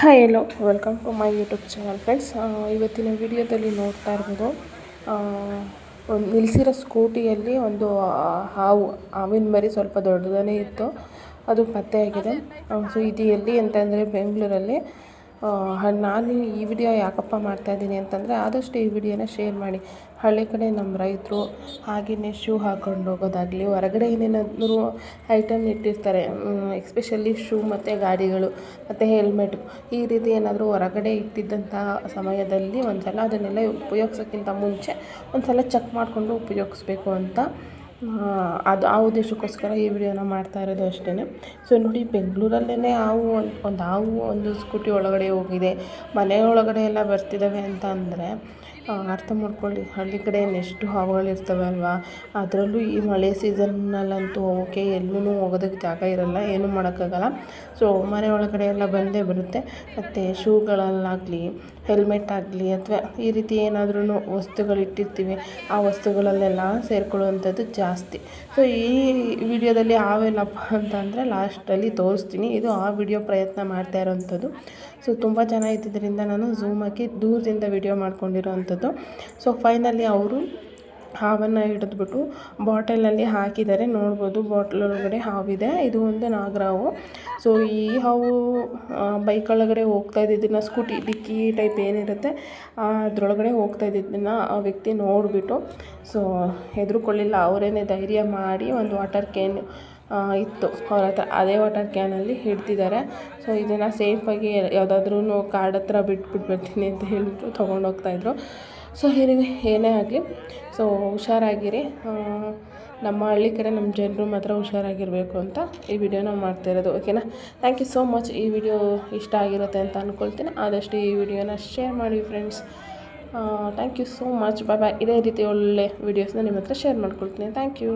Hi hello welcome to my YouTube channel friends ಇವತ್ತಿನ ವಿಡಿಯೋದಲ್ಲಿ ನೋಡ್ತಾ ಇರ್ಬೋದು ಒಂದು ನಿಲ್ಲಿಸಿರೋ ಸ್ಕೂಟಿಯಲ್ಲಿ ಒಂದು ಹಾವು, ಹಾವಿನ ಮರಿ ಸ್ವಲ್ಪ ದೊಡ್ಡದೇ ಇತ್ತು. ಅದು ಪತ್ತೆಯಾಗಿದೆ. ಸೊ ಇದು ಎಲ್ಲಿ ಅಂತಂದರೆ ಬೆಂಗಳೂರಲ್ಲಿ. ನಾನು ಈ ವಿಡಿಯೋ ಯಾಕಪ್ಪ ಮಾಡ್ತಾಯಿದ್ದೀನಿ ಅಂತಂದರೆ ಆದಷ್ಟು ಈ ವಿಡಿಯೋನ ಶೇರ್ ಮಾಡಿ. ಹಳ್ಳಿ ಕಡೆ ನಮ್ಮ ರೈತರು ಹಾಗೆಯೇ ಶೂ ಹಾಕ್ಕೊಂಡು ಹೋಗೋದಾಗಲಿ, ಹೊರಗಡೆ ಏನೇನಾದರೂ ಐಟಮ್ ಇಟ್ಟಿರ್ತಾರೆ. ಎಕ್ಸ್ಪೆಷಲಿ ಶೂ ಮತ್ತು ಗಾಡಿಗಳು, ಮತ್ತು ಹೆಲ್ಮೆಟ್ ಈ ರೀತಿ ಏನಾದರೂ ಹೊರಗಡೆ ಇಟ್ಟಿದ್ದಂಥ ಸಮಯದಲ್ಲಿ ಒಂದು ಸಲ ಅದನ್ನೆಲ್ಲ ಉಪಯೋಗಿಸೋಕ್ಕಿಂತ ಮುಂಚೆ ಒಂದು ಸಲ ಚೆಕ್ ಮಾಡಿಕೊಂಡು ಉಪಯೋಗಿಸ್ಬೇಕು ಅಂತ ಅದು ಆ ಉದ್ದೇಶಕ್ಕೋಸ್ಕರ ಈ ವಿಡಿಯೋನ ಮಾಡ್ತಾ ಇರೋದು ಅಷ್ಟೇ ಸೊ ನೋಡಿ ಬೆಂಗಳೂರಲ್ಲೇ ಹಾವು ಒಂದು ಒಂದು ಹಾವು, ಒಂದು ಸ್ಕೂಟಿ ಒಳಗಡೆ ಹೋಗಿದೆ. ಮನೆ ಒಳಗಡೆ ಎಲ್ಲ ಬರ್ತಿದ್ದಾವೆ ಅಂತ ಅಂದರೆ ಅರ್ಥ ಮಾಡ್ಕೊಳ್ಳಿ. ಹಳ್ಳಿ ಕಡೆ ಎಷ್ಟು ಹಾವುಗಳಿರ್ತವೆ ಅಲ್ವಾ? ಅದರಲ್ಲೂ ಈ ಮಳೆ ಸೀಸನ್ನಲ್ಲಂತೂ ಹೋಗೋಕ್ಕೆ ಎಲ್ಲೂ ಹೋಗೋದಕ್ಕೆ ಜಾಗ ಇರಲ್ಲ, ಏನೂ ಮಾಡೋಕ್ಕಾಗಲ್ಲ. ಸೊ, ಮನೆ ಒಳಗಡೆ ಎಲ್ಲ ಬಂದೇ ಬರುತ್ತೆ. ಮತ್ತು ಶೂಗಳಲ್ಲಾಗಲಿ, ಹೆಲ್ಮೆಟ್ ಆಗಲಿ, ಅಥವಾ ಈ ರೀತಿ ಏನಾದ್ರೂ ವಸ್ತುಗಳು ಇಟ್ಟಿರ್ತೀವಿ ಆ ವಸ್ತುಗಳಲ್ಲೆಲ್ಲ ಸೇರಿಕೊಳ್ಳುವಂಥದ್ದು ಜಾಸ್ತಿ. ಸೊ, ಈ ವಿಡಿಯೋದಲ್ಲಿ ಹಾವೆಲ್ಲಪ್ಪ ಅಂತಂದರೆ ಲಾಸ್ಟಲ್ಲಿ ತೋರಿಸ್ತೀನಿ. ಇದು ಆ ವಿಡಿಯೋ ಪ್ರಯತ್ನ ಮಾಡ್ತಾ ಇರೋವಂಥದ್ದು ಸೊ, ತುಂಬ ಜನ ಇದರಿಂದ ನಾನು ಝೂಮ್ ಹಾಕಿ ದೂರದಿಂದ ವಿಡಿಯೋ ಮಾಡ್ಕೊಂಡಿರೋವಂಥದ್ದು ಸೊ ಫೈನಲಿ ಅವರು ಹಾವನ್ನು ಹಿಡಿದ್ಬಿಟ್ಟು ಬಾಟಲಲ್ಲಿ ಹಾಕಿದ್ದಾರೆ. ನೋಡ್ಬೋದು ಬಾಟ್ಲ್ ಒಳಗಡೆ ಹಾವಿದೆ. ಇದು ಒಂದು ನಾಗರಾವು. ಸೊ ಈ ಹಾವು ಬೈಕ್ ಒಳಗಡೆ ಹೋಗ್ತಾ ಇದ್ದಿದ್ದನ್ನು ಸ್ಕೂಟಿ, ಡಿಕ್ಕಿ ಟೈಪ್ ಏನಿರುತ್ತೆ ಅದರೊಳಗಡೆ ಹೋಗ್ತಾ ಇದ್ದಿದ್ದನ್ನು ಆ ವ್ಯಕ್ತಿ ನೋಡಿಬಿಟ್ಟು ಸೊ ಹೆದರ್ಕೊಳ್ಳಿಲ್ಲ ಅವರೇನೆ ಧೈರ್ಯ ಮಾಡಿ ಒಂದು ವಾಟರ್ ಕ್ಯಾನ್ ಇತ್ತು. ಅವ್ರ ಹತ್ರ ಅದೇ ವಾಟರ್ ಕ್ಯಾನಲ್ಲಿ ಹಿಡ್ದಿದ್ದಾರೆ. ಸೊ ಇದನ್ನು ಸೇಫಾಗಿ ಯಾವುದಾದ್ರೂ ಕಾರ್ಡ್ ಹತ್ರ ಬಿಟ್ಬಿಟ್ಟು ಬರ್ತೀನಿ ಅಂತ ಹೇಳಿಬಿಟ್ಟು ತೊಗೊಂಡು ಹೋಗ್ತಾಯಿದ್ರು ಸೊ ಏನೇ ಏನೇ ಆಗಲಿ. ಸೊ ಹುಷಾರಾಗಿರಿ. ನಮ್ಮ ಹಳ್ಳಿ ಕಡೆ ನಮ್ಮ ಜನರು ಮಾತ್ರ ಹುಷಾರಾಗಿರಬೇಕು ಅಂತ ಈ ವಿಡಿಯೋನ ಮಾಡ್ತಾ ಇರೋದು. ಓಕೆನಾ ಥ್ಯಾಂಕ್ ಯು ಸೋ ಮಚ್ ಈ ವಿಡಿಯೋ ಇಷ್ಟ ಆಗಿರುತ್ತೆ ಅಂತ ಅಂದ್ಕೊಳ್ತೀನಿ ಆದಷ್ಟು ಈ ವಿಡಿಯೋನ ಶೇರ್ ಮಾಡಿ friends thank you so much bye bye ಇದೇ ರೀತಿ ಒಳ್ಳೆ ವೀಡಿಯೋಸ್ನ ನಿಮ್ಮ ಹತ್ರ ಶೇರ್ ಮಾಡ್ಕೊಳ್ತೀನಿ. Thank you